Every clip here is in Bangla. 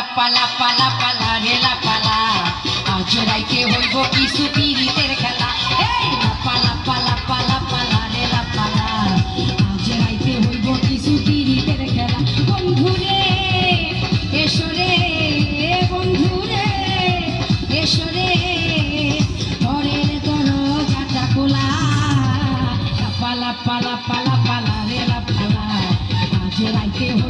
পালা লাপা লাপা লারে লাপা লা। আজ রাইতে হইব কিছু পিড়িতের খেলা। এই লাপা লাপা লাপা লাপা লারে লাপা আজ রাইতে হইব কিছু পিড়িতের খেলা। বন্ধু রে, এসো রে, বন্ধু রে, এসো রে। ঘরের দরজাটা খোলা। লাপা পালা লাপা লাপা লারে লাপা লা। আজ রাইতে হইব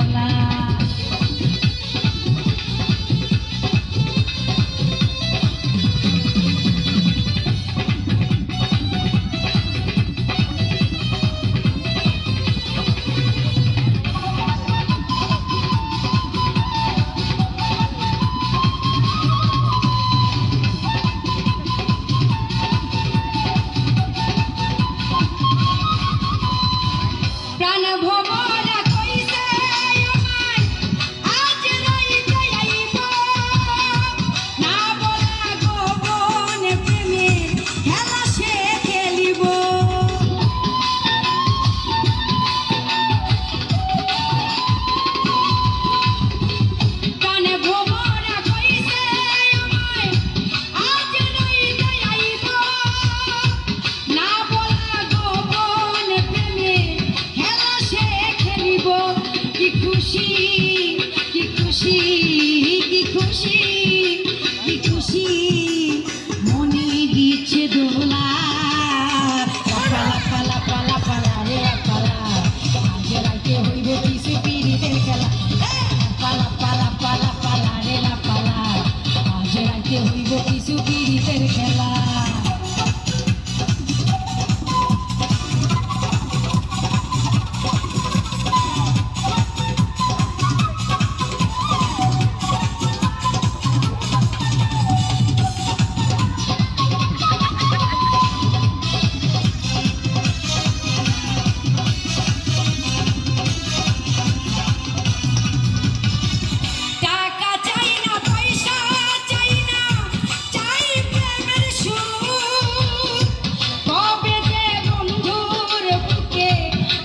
por হইব কি খুশি কি খুশি কি খুশি।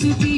to be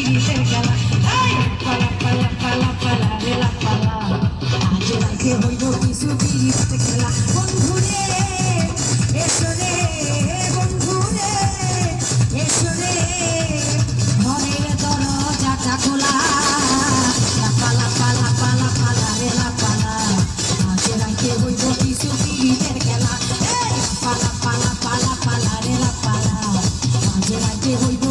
que voy.